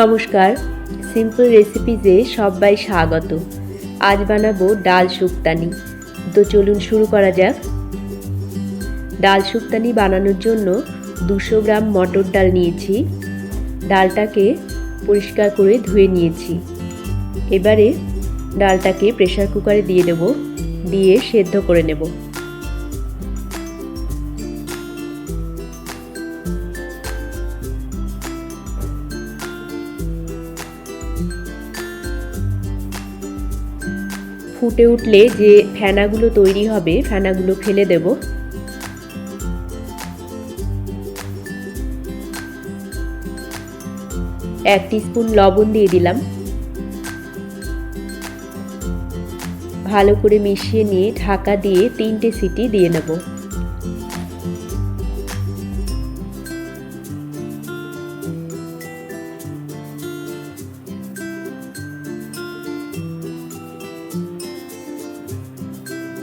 নমস্কার সিম্পল রেসিপিজে সবাই স্বাগত। আজ বানাবো ডাল শুক্তানি। তো চলুন শুরু করা যাক। ডাল শুক্তানি বানানোর জন্য দুশো গ্রাম মটর ডাল নিয়েছি। ডালটাকে পরিষ্কার করে ধুয়ে নিয়েছি। এবারে ডালটাকে প্রেসার কুকারে দিয়ে দেব, দিয়ে সেদ্ধ করে নেব। ফুটে উঠলে যে ফেনাগুলো তৈরি হবে, ফেনাগুলো ফেলে দেব। এক স্পুন লবণ দিয়ে দিলাম। ভালো করে মিশিয়ে নিয়ে ঢাকা দিয়ে তিনটে সিটি দিয়ে নেব।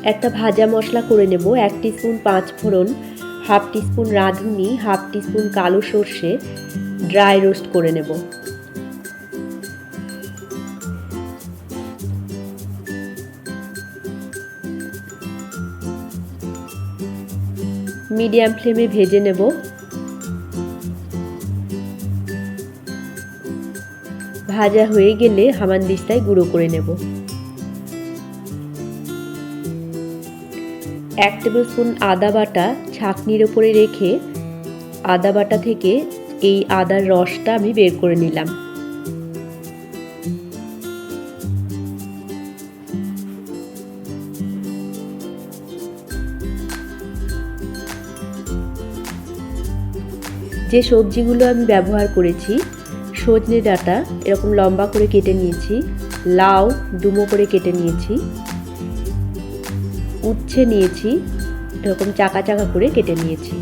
একটা ভাজা মশলা করে নেব, এক স্পুন পাঁচ ফোড়ন হাফ টিস্পুন রাঁধুনি, হাফ টিস্পুন কালো সর্ষে, ড্রাই রোস্ট করে নেব। মিডিয়াম ফ্লেমে ভেজে নেব। ভাজা হয়ে গেলে হামানদিস্তায় গুঁড়ো করে নেব। এক টেবিল স্পুন আদা বাটা ছাঁকনির ওপরে রেখে আদা বাটা থেকে এই আদার রসটা আমি বের করে নিলাম। যে সবজিগুলো আমি ব্যবহার করেছি, সজনে ডাঁটা, এরকম লম্বা করে কেটে নিয়েছি, লাউ, ডুমো করে কেটে নিয়েছি উচ্ছে নিয়েছি, এরকম চাকা চাকা করে কেটে নিয়েছি।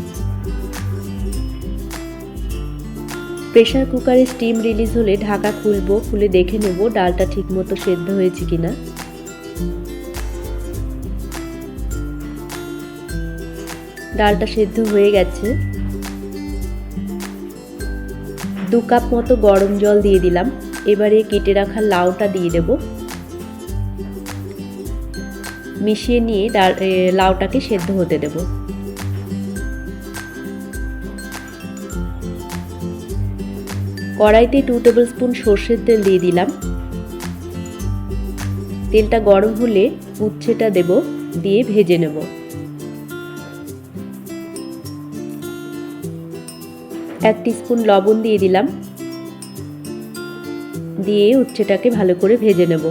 প্রেশার কুকারে স্টিম রিলিজ হলে ঢাকা খুলবো, খুলে দেখে নেব ডালটা ঠিকমতো সেদ্ধ হয়েছে কিনা। ডালটা সেদ্ধ হয়ে গেছে। দু কাপ মতো গরম জল দিয়ে দিলাম। এবারে কেটে রাখা লাউটা দিয়ে দেব। মিশিয়ে নিয়ে লাউটাকে সেদ্ধ হতে দেব। কড়াইতে টু টেবিল স্পুন সর্ষের তেল দিয়ে দিলাম। তেলটা গরম হলে উচ্ছেটা দেব, দিয়ে ভেজে নেব। এক স্পুন লবণ দিয়ে দিলাম। দিয়ে উচ্ছেটাকে ভালো করে ভেজে নেব।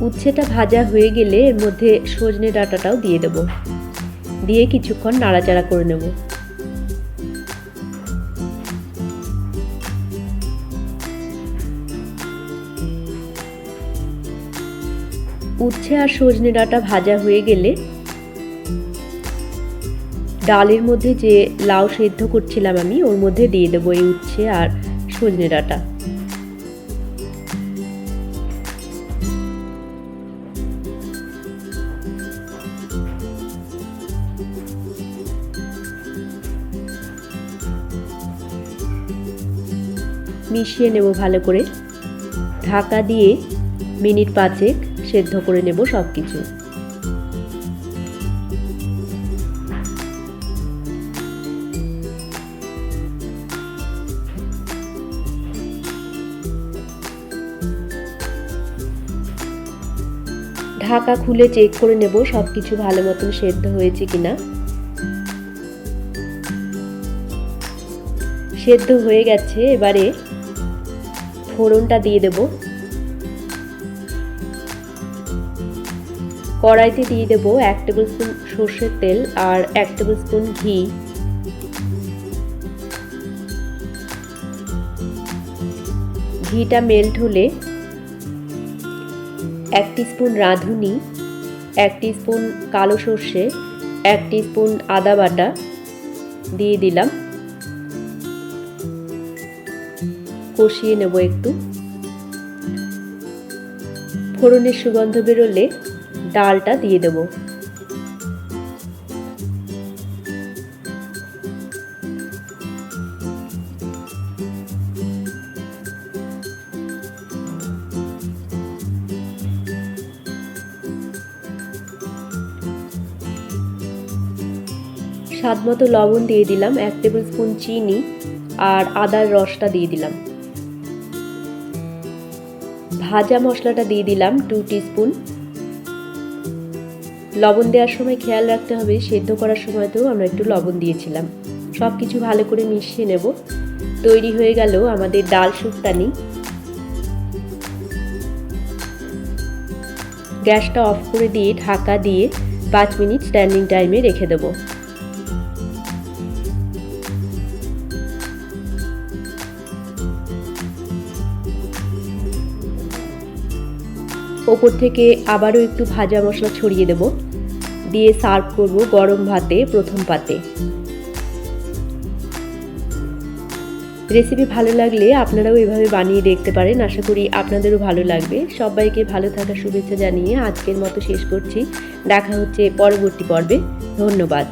উচ্ছেটা ভাজা হয়ে গেলে এর মধ্যে সজনে ডাঁটাটাও দিয়ে দেব। দিয়ে কিছুক্ষণ নাড়াচাড়া করে নেব। উচ্ছে আর সজনে ডাঁটা ভাজা হয়ে গেলে ডালের মধ্যে যে লাউ সেদ্ধ করছিলাম আমি, ওর মধ্যে দিয়ে দেবো এই উচ্ছে আর সজনে ডাঁটা। মিশিয়ে নেব ভালো করে। ঢাকা দিয়ে মিনিট পাঁচেক সেদ্ধ করে নেব সব কিছু ঢাকা খুলে চেক করে নেব সব কিছু ভালো মতন সেদ্ধ হয়েছে কিনা। সেদ্ধ হয়ে গেছে, এবারে ফোড়নটা দিয়ে দেব। কড়াইতে দিয়ে দেব এক টেবিল স্পুন সর্ষের তেল আর এক টেবিল স্পুন ঘি। ঘিটা মেল্ট হলে এক স্পুন রাঁধুনি, এক স্পুন কালো সর্ষে, এক স্পুন আদা বাটা দিয়ে দিলাম। কষিয়ে নেব একটু। ফোড়নের সুগন্ধ বেরোলে ডালটা দিয়ে দেবো। স্বাদ মতো লবণ দিয়ে দিলাম, এক টেবিল স্পুন চিনি আর আদার রসটা দিয়ে দিলাম। ভাজা মশলাটা দিয়ে দিলাম টু স্পুন লবণ দেওয়ার সময় খেয়াল রাখতে হবে, সেদ্ধ করার সময়তেও আমরা একটু লবণ দিয়েছিলাম। সব কিছু ভালো করে মিশিয়ে নেব। তৈরি হয়ে গেল আমাদের ডাল শুক্তানি গ্যাসটা অফ করে দিয়ে, ঢাকা দিয়ে পাঁচ মিনিট স্ট্যান্ডিং টাইমে রেখে দেবো। ওপর থেকে আবারও একটু ভাজা মশলা ছড়িয়ে দেব। দিয়ে সার্ভ করব গরম ভাতে, প্রথম পাতে। রেসিপি ভালো লাগলে আপনারাও এভাবে বানিয়ে দেখতে পারেন। আশা করি আপনাদেরও ভালো লাগবে। সবাইকে ভালো থাকার শুভেচ্ছা জানিয়ে আজকের মতো শেষ করছি। দেখা হচ্ছে পরবর্তী পর্বে। ধন্যবাদ।